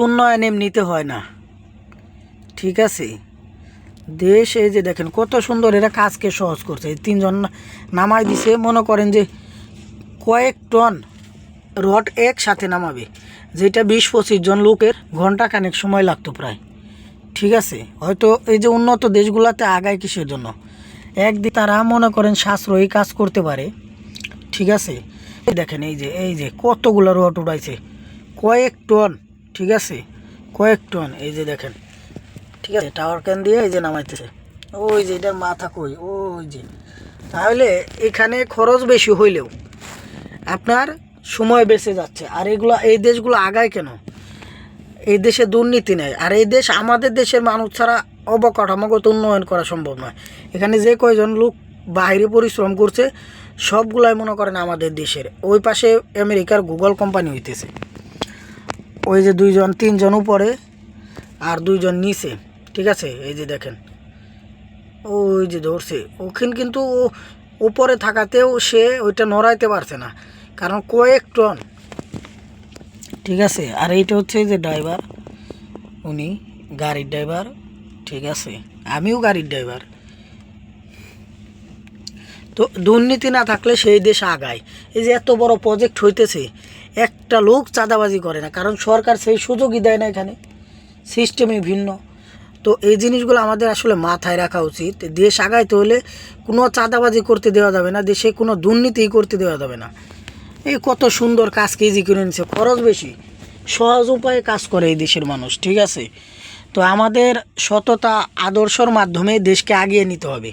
উন্নয়ন এমনিতে হয় না। ঠিক আছে? দেশ, এই যে দেখেন, কত সুন্দর এরা কাজকে সহজ করছে। এই তিনজন নামাই দিছে, মনে করেন যে কয়েক টন রড একসাথে নামাবে, যেটা বিশ পঁচিশ জন লোকের ঘণ্টা খানেক সময় লাগতো প্রায়। ঠিক আছে? হয়তো এই যে উন্নত দেশগুলোতে আগায় কিসের জন্য? একদিন তারা মনে করেন সাশ্রয়ী কাজ করতে পারে। ঠিক আছে? দেখেন, এই যে এই যে কতগুলো রড উড়াইছে। কয়েক টন ঠিক আছে? কয়েক টন, এই যে দেখেন। ঠিক আছে? টাওয়ার ক্যান দিয়ে এই যে নামাইতেছে। ওই যে এটার মাথা কই? ওই যে। তাহলে এখানে খরচ বেশি হইলেও আপনার সময় বেঁচে যাচ্ছে। আর এগুলো, এই দেশগুলো আগায় কেন? এই দেশে দুর্নীতি নেই। আর এই দেশ আমাদের দেশের মানুষ ছাড়া অবকাঠামোগত উন্নয়ন করা সম্ভব নয়। এখানে যে কয়জন লোক বাইরে পরিশ্রম করছে, সবগুলাই মনে করেন আমাদের দেশের। ওই পাশে আমেরিকার গুগল কোম্পানি হইতেছে। ওই যে দুইজন, তিনজন উপরে আর দুইজন নিচে, ঠিক আছে? এই যে দেখেন। ওই যে ধরছে। ওখানে কিন্তু ও- উপরে থাকাতেও সে ওইটা নড়াইতে পারছে না। কারণ কয়েক টন, ঠিক আছে? আর এইটা হচ্ছে যে ড্রাইভার, উনি গাড়ির ড্রাইভার, ঠিক আছে? আমিও গাড়ির ড্রাইভার। তো দুর্নীতি না থাকলে সেই দেশ আগায়। এই যে এত বড় প্রজেক্ট হইতেছে একটা লোক চাঁদাবাজি করে না, কারণ সরকার সেই সুযোগই দেয় না এখানে। সিস্টেমই ভিন্ন। তো এই জিনিসগুলো আমাদের আসলে মাথায় রাখা উচিত। দেশ আগাইতে হলে কোনো চাঁদাবাজি করতে দেওয়া যাবে না, দেশে কোনো দুর্নীতি করতে দেওয়া যাবে না। এই কত সুন্দর কাজ কেজি করে নিচ্ছে খরচ বেশি। সহজ উপায়ে কাজ করে এই দেশের মানুষ, ঠিক আছে? তো আমাদের সততা, আদর্শর মাধ্যমে দেশকে আগিয়ে নিতে হবে।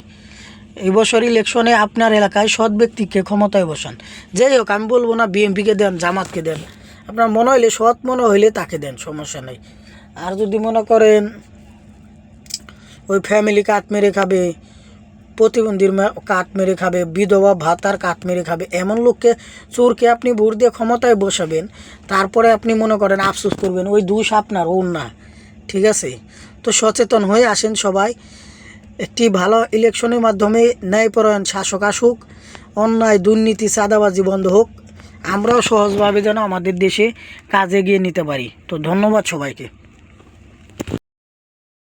এই বছর ইলেকশনে আপনার এলাকায় সৎ ব্যক্তিকে ক্ষমতায় বসান। যাই হোক, আমি বলব না বিএমপিকে দেন, জামাতকে দেন। আপনার মনে হইলে সৎ মনে হইলে তাকে দেন, সমস্যা নেই। আর যদি মনে করেন ওই ফ্যামিলি কাঠ মেরে খাবে, প্রতিবন্ধীর কাঠ মেরে খাবে, বিধবা ভাতার কাঠ মেরে খাবে, এমন লোককে চোরকে আপনি ভোট দিয়ে ক্ষমতায় বসাবেন, তারপরে আপনি মনে করেন আফসোস করবেন, ওই দুষ আপনার, ওর না। ঠিক আছে? তো সচেতন হয়ে আসেন সবাই। একটি ভালো ইলেকশনের মাধ্যমে ন্যায়পরায়ণ শাসক আসুক, অন্যায় দুর্নীতি চাঁদাবাজি বন্ধ হোক, আমরাও সহজভাবে যেন আমাদের দেশে কাজে গিয়ে নিতে পারি। তো ধন্যবাদ সবাইকে।